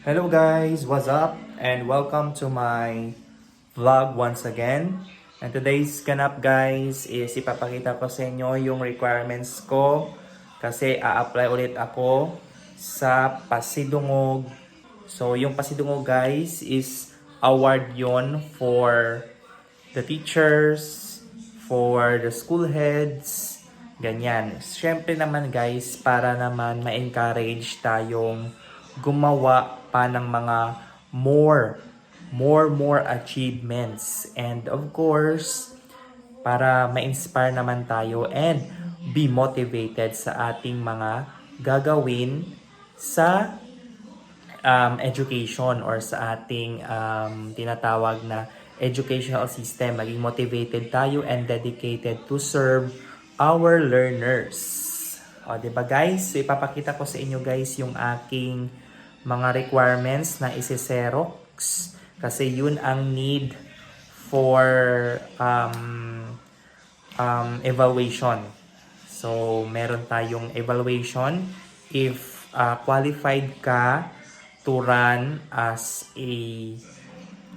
Hello guys, what's up? And welcome to my vlog once again. And today's ganap guys is ipapakita ko sa inyo yung requirements ko kasi a-apply ulit ako sa Pasidungog. So yung Pasidungog guys is award yon for the teachers, for the school heads, ganyan. Siyempre naman guys, para naman ma-encourage tayong gumawa pa ng mga more, more, more achievements. And of course, para ma-inspire naman tayo and be motivated sa ating mga gagawin sa um, education or sa ating um, tinatawag na educational system. Maging motivated tayo and dedicated to serve our learners. O, ba guys? So, ipapakita ko sa inyo guys yung aking mga requirements na isi-xerox kasi yun ang need for um, um, evaluation. So, meron tayong evaluation if uh, qualified ka to run as a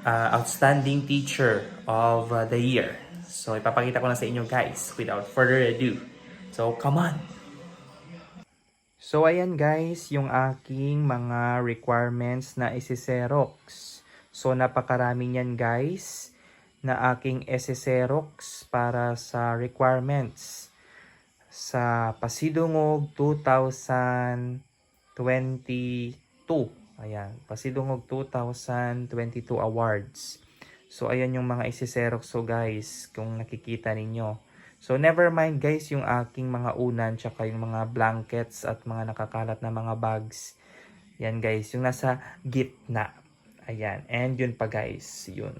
uh, outstanding teacher of uh, the year. So, ipapakita ko na sa inyo guys without further ado. So, come on! So, ayan guys, yung aking mga requirements na isi-xerox. So, napakarami niyan guys na aking isi-xerox para sa requirements sa Pasidungog 2022. Ayan, Pasidungog 2022 awards. So, ayan yung mga isi-xerox so guys, kung nakikita ninyo. So, never mind guys yung aking mga unan, tsaka yung mga blankets at mga nakakalat na mga bags. Yan guys, yung nasa gitna. Ayan, and yun pa guys, yun.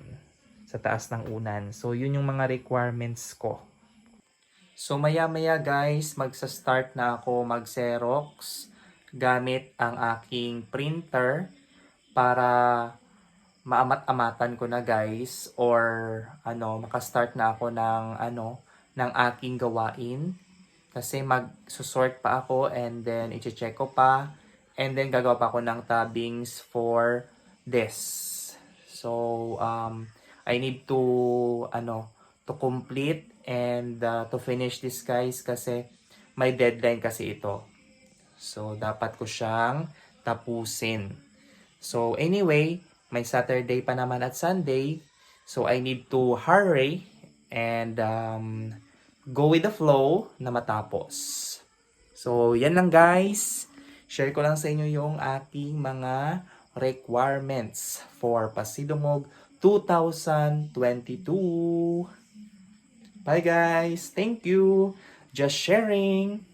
Sa taas ng unan. So, yun yung mga requirements ko. So, maya-maya guys, magsa-start na ako mag-xerox gamit ang aking printer para maamat-amatan ko na guys or ano, makastart na ako ng ano, ng aking gawain. Kasi mag-sort pa ako and then i-check ko pa and then gagawa pa ako ng tabbings for this. So, um, I need to, ano, to complete and uh, to finish this guys kasi may deadline kasi ito. So, dapat ko siyang tapusin. So, anyway, may Saturday pa naman at Sunday. So, I need to hurry and um, go with the flow na matapos. So, yan lang guys. Share ko lang sa inyo yung aking mga requirements for Pasidumog 2022. Bye guys. Thank you. Just sharing.